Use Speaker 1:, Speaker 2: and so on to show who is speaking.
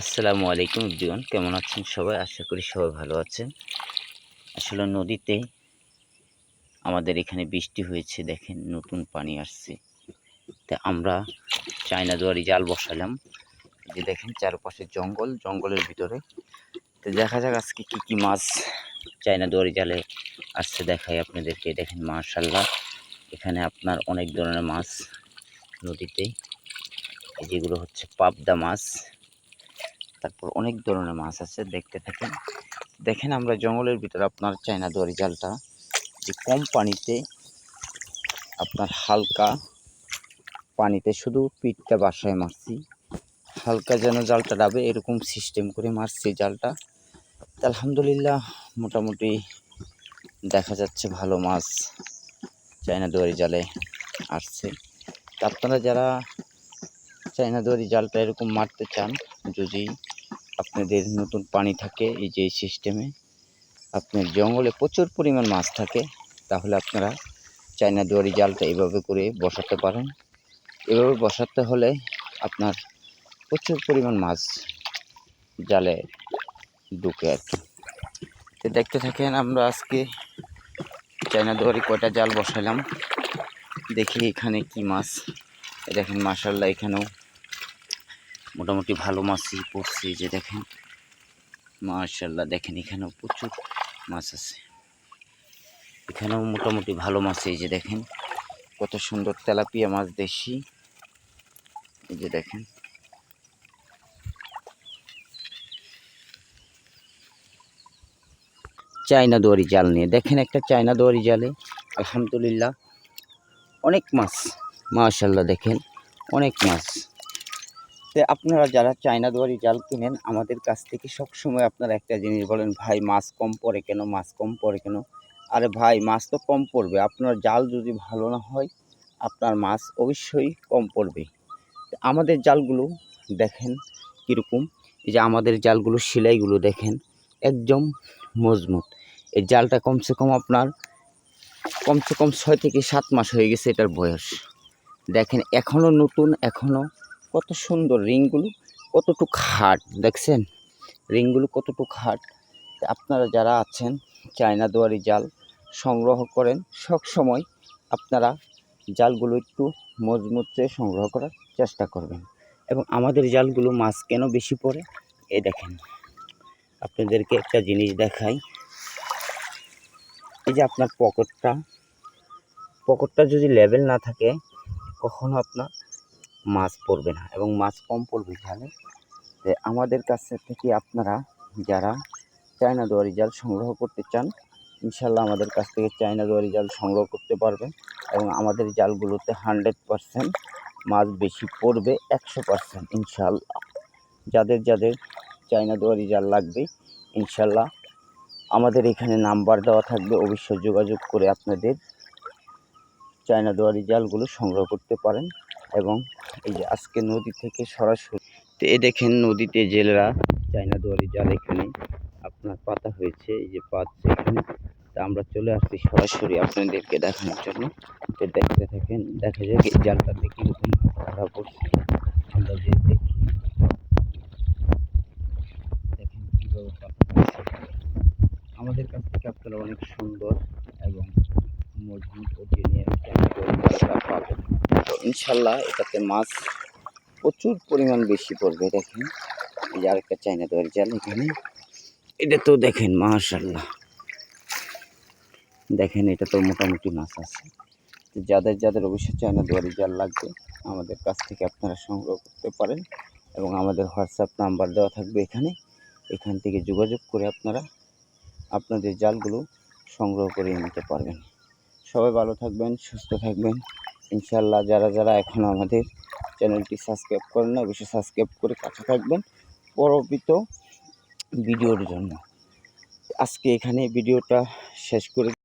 Speaker 1: আসসালামু আলাইকুম জীবন কেমন আছেন সবাই? আশা করি সবাই ভালো আছেন। আসলে নদীতে আমাদের এখানে বৃষ্টি হয়েছে, দেখেন নতুন পানি আসছে। তা আমরা চায়না দুয়ারি জাল বসালাম। যে দেখেন চারপাশে জঙ্গল, জঙ্গলের ভিতরে। তো দেখা যাক আজকে কি কি মাছ চায়না দুয়ারি জালে আসছে, দেখাই আপনাদেরকে। দেখেন মার্শাল্লাহ এখানে আপনার অনেক ধরনের মাছ নদীতে। যেগুলো হচ্ছে পাবদা মাছ। তারপর অনেক ধরনের মাছ আছে, দেখতে থাকেন। দেখেন আমরা জঙ্গলের ভিতরে আপনার চায়না দোয়ারি জালটা, যে কম পানিতে আপনার হালকা পানিতে শুধু পিঠটা বাসায় মারছি। হালকা যেন জালটা ডাবে, এরকম সিস্টেম করে মারছি জালটা। আলহামদুলিল্লাহ মোটামুটি দেখা যাচ্ছে ভালো মাছ চায়না দোয়ারি জালে আসছে। আপনারা যারা চায়না দোয়ারি জালটা এরকম মারতে চান, যদি আপনাদের নতুন পানি থাকে এই যে সিস্টেমে আপনার জঙ্গলে প্রচুর পরিমাণ মাছ থাকে, তাহলে আপনারা চায়না দুয়ারি জালটা এভাবে করে বসাতে পারেন। এভাবে বসাতে হলে আপনার প্রচুর পরিমাণ মাছ জালে ঢুকে আর কি। তো দেখতে থাকেন আমরা আজকে চায়না দুয়ারি কয়টা জাল বসালাম দেখি এখানে কি মাছ। দেখেন মাসাল্লাহ এখানেও মোটামুটি ভালো মাছই পড়ছে যে দেখেন। মার্শাল্লাহ দেখেন এখানেও প্রচুর মাছ আছে। এখানেও মোটামুটি ভালো মাছ, এই যে দেখেন। কত সুন্দর তেলাপিয়া মাছ দেশি। এই যে দেখেন। চায়না দোয়ারি জাল নিয়ে। দেখেন একটা চায়না দোয়ারি জালে, আলহামদুলিল্লাহ, অনেক মাছ। মাশাল্লাহ দেখেন, অনেক মাছ। আপনারা যারা চায়না দুয়ারি জাল কিনেন, আমাদের কাছ থেকে সবসময় আপনারা একটা জিনিস বলেন, ভাই, মাছ কম পড়ে কেন? মাছ কম পড়ে কেন? আরে ভাই, মাছ তো কম পড়বে। আপনার জাল যদি ভালো না হয়, আপনার মাছ অবশ্যই কম পড়বে। আমাদের জালগুলো দেখেন কীরকম। এই যে আমাদের জালগুলো, সেলাইগুলো দেখেন, একদম মজবুত। এই জালটা কমসে কম আপনার, কমসে কম ছয় থেকে সাত মাস হয়ে গেছে এটার বয়স। দেখেন, এখনও নতুন, এখনও কত সুন্দর রিংগুলো, কতটুকু হার্ড দেখছেন? রিংগুলো কতটুকু হার্ড আপনারা যারা আছেন, চায়না দুয়ারি জাল সংগ্রহ করেন, সব সময় আপনারা জালগুলো একটু মজবুত সংগ্রহ করার চেষ্টা করবেন। এবং আমাদের জালগুলো মাছ কেন বেশি পড়ে? এ দেখেন। আপনাদেরকে একটা জিনিস দেখাই। এই যে আপনার পকেটটা পকেটটা যদি লেভেল না থাকে, কখনো আপনার মাছ পড়বে না এবং মাছ কম পড়বে যে আমাদের কাছে থেকে আপনারা যারা চায়না দুয়ারি জাল সংগ্রহ করতে চান, ইনশাল্লাহ আমাদের কাছ থেকে চায়না দুয়ারি জাল সংগ্রহ করতে পারবেন এবং আমাদের জালগুলোতে হান্ড্রেড পারসেন্ট মাছ বেশি পড়বে একশো পারসেন্ট ইনশাল্লাহ। যাদের যাদের চায়না দুয়ারি জাল লাগবে, ইনশাল্লাহ আমাদের এখানে নাম্বার দেওয়া থাকবে, অবশ্যই যোগাযোগ করে আপনাদের চায়না দুয়ারি জালগুলো সংগ্রহ করতে পারেন। এবং এই যে আজকে নদী থেকে সরাসরি তো এ দেখেন নদীতে জেলেরা, চায়না দুয়ারি জাল এখানে আপনার পাতা হয়েছে, এই যে পাচ্ছে এখানে, তা আমরা চলে আসছি সরাসরি আপনাদেরকে দেখানোর জন্য। তো দেখতে থাকেন, দেখা যায় এই জালটাতে কীরকম ধরা পড়ছে। আমরা যে দেখি, দেখেন কীভাবে পাতা আমাদের কাছ থেকে আপনারা অনেক সুন্দর এবং মজবুত ও চায়না দুয়ারি জালটা পাবেন তো ইনশাল্লাহ এটাতে মাছ প্রচুর পরিমাণ বেশি পড়বে, দেখেন। এই যে আরেকটা চাইনা দেওয়ার জাল এখানে। এটা তো দেখেন, মাশাল্লাহ। দেখেন, এটা তো মোটামুটি মাছ আছে। যাদের যাদের অবশ্যই চায়না দুয়ারি জাল লাগবে, আমাদের কাছ থেকে আপনারা সংগ্রহ করতে পারেন এবং আমাদের হোয়াটসঅ্যাপ নাম্বার দেওয়া থাকবে এখানে। এখান থেকে যোগাযোগ করে আপনারা আপনাদের জালগুলো সংগ্রহ করে নিতে পারবেন। সবাই ভালো থাকবেন, সুস্থ থাকবেন। ইনশাল্লাহ যারা যারা এখন আমাদের চ্যানেলটি সাবস্ক্রাইব করেন না, অবশ্যই সাবস্ক্রাইব করে কাছে থাকবেন পরবর্তীত ভিডিওর জন্য। আজকে এখানে ভিডিওটা শেষ করে